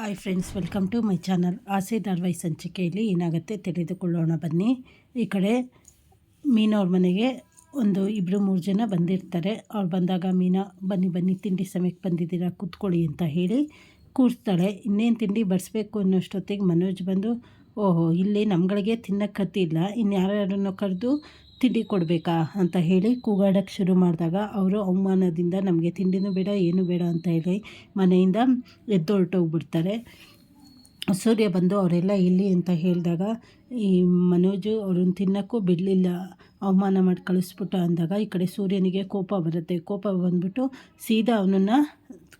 Hi friends welcome to my channel Aase ಧಾರಾವಾಹಿ ಸಂಚಿಕೆಯಲ್ಲಿ ಏನಾಗುತ್ತೆ ತಿಳಿದುಕೊಳ್ಳೋಣ ಬನ್ನಿ. ಈ ಕಡೆ ಮೀನವ್ರ ಮನೆಗೆ ಒಂದು ಇಬ್ಬರು ಮೂರು ಜನ ಬಂದಿರ್ತಾರೆ. ಅವ್ರು ಬಂದಾಗ, ಮೀನಾ, ಬನ್ನಿ ಬನ್ನಿ, ತಿಂಡಿ ಸಮಯಕ್ಕೆ ಬಂದಿದ್ದೀರಾ? ಕೂತ್ಕೊಳ್ಳಿ ಅಂತ ಹೇಳಿ ಕೂರಿಸ್ತಾಳೆ. ಇನ್ನೇನು ತಿಂಡಿ ಬಡಿಸ್ಬೇಕು ಅನ್ನೋಷ್ಟೊತ್ತಿಗೆ ಮನೋಜ್ ಬಂದು, ಓಹೋ, ಇಲ್ಲಿ ನಮ್ಗಳಿಗೆ ತಿನ್ನಕ್ಕೆ ಹತ್ತಿಲ್ಲ. ಇನ್ನು ಯಾರ್ಯಾರನ್ನು ಕರೆದು ತಿಂಡಿ ಕೊಡಬೇಕಾ ಅಂತ ಹೇಳಿ ಕೂಗಾಡೋಕ್ಕೆ ಶುರು ಮಾಡಿದಾಗ ಅವರು ಅವಮಾನದಿಂದ ನಮಗೆ ತಿಂಡಿನೂ ಬೇಡ, ಏನೂ ಬೇಡ ಅಂತ ಹೇಳಿ ಮನೆಯಿಂದ ಎದ್ದು ಹೊರಟೋಗ್ಬಿಡ್ತಾರೆ ಸೂರ್ಯ ಬಂದು ಅವರೆಲ್ಲ ಇಲ್ಲಿ ಅಂತ ಹೇಳಿದಾಗ, ಈ ಮನೋಜು ಅವ್ರನ್ನ ತಿನ್ನೋಕ್ಕೂ ಬಿಡಲಿಲ್ಲ. ಅವಮಾನ ಮಾಡಿ ಕಳಿಸ್ಬಿಟ್ಟು ಅಂದಾಗ ಈ ಕಡೆ ಸೂರ್ಯನಿಗೆ ಕೋಪ ಬರುತ್ತೆ. ಕೋಪ ಬಂದ್ಬಿಟ್ಟು ಸೀದಾ ಅವನನ್ನು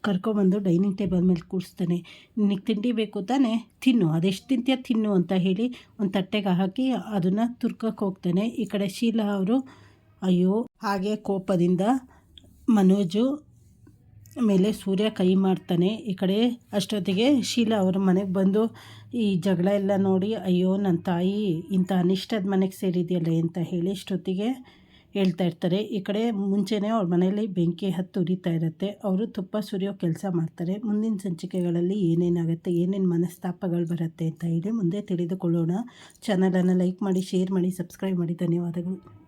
ಕರ್ಕೊಬಂದು ಡೈನಿಂಗ್ ಟೇಬಲ್ ಮೇಲೆ ಕೂರಿಸ್ತಾನೆ. ನಿನಗೆ ತಿಂಡಿ ಬೇಕು ತಾನೆ? ತಿನ್ನು. ಅದೆಷ್ಟು ತಿಂತೀಯ ತಿನ್ನು ಅಂತ ಹೇಳಿ ಒಂದು ತಟ್ಟೆಗೆ ಹಾಕಿ ಅದನ್ನು ತುರ್ಕಕ್ಕೆ ಹೋಗ್ತಾನೆ. ಈ ಕಡೆ ಶೀಲಾ ಅವರು, ಅಯ್ಯೋ, ಹಾಗೆ ಕೋಪದಿಂದ ಮನೋಜು ಮೇಲೆ ಸೂರ್ಯ ಕೈ ಮಾಡ್ತಾನೆ. ಈ ಕಡೆ ಅಷ್ಟೊತ್ತಿಗೆ ಶೀಲಾ ಅವ್ರ ಮನೆಗೆ ಬಂದು, ಈ ಜಗಳ ಎಲ್ಲ ನೋಡಿ ಅಯ್ಯೋ ನನ್ನ ತಾಯಿ ಇಂಥ ಅನಿಷ್ಟದ ಮನೆಗೆ ಸೇರಿದೆಯಲ್ಲ ಅಂತ ಹೇಳಿ ಇಷ್ಟೊತ್ತಿಗೆ ಹೇಳ್ತಾ ಇರ್ತಾರೆ. ಈ ಕಡೆ ಮುಂಚೆನೇ ಅವ್ರ ಮನೆಯಲ್ಲಿ ಬೆಂಕಿ ಹತ್ತು ಉರಿತಾ ಇರುತ್ತೆ. ಅವರು ತುಪ್ಪ ಸುರಿಯೋ ಕೆಲಸ ಮಾಡ್ತಾರೆ. ಮುಂದಿನ ಸಂಚಿಕೆಗಳಲ್ಲಿ ಏನೇನಾಗುತ್ತೆ, ಏನೇನು ಮನಸ್ತಾಪಗಳು ಬರುತ್ತೆ ಅಂತ ಹೇಳಿ ಮುಂದೆ ತಿಳಿದುಕೊಳ್ಳೋಣ. ಚಾನಲನ್ನು ಲೈಕ್ ಮಾಡಿ, ಶೇರ್ ಮಾಡಿ, ಸಬ್ಸ್ಕ್ರೈಬ್ ಮಾಡಿ. ಧನ್ಯವಾದಗಳು.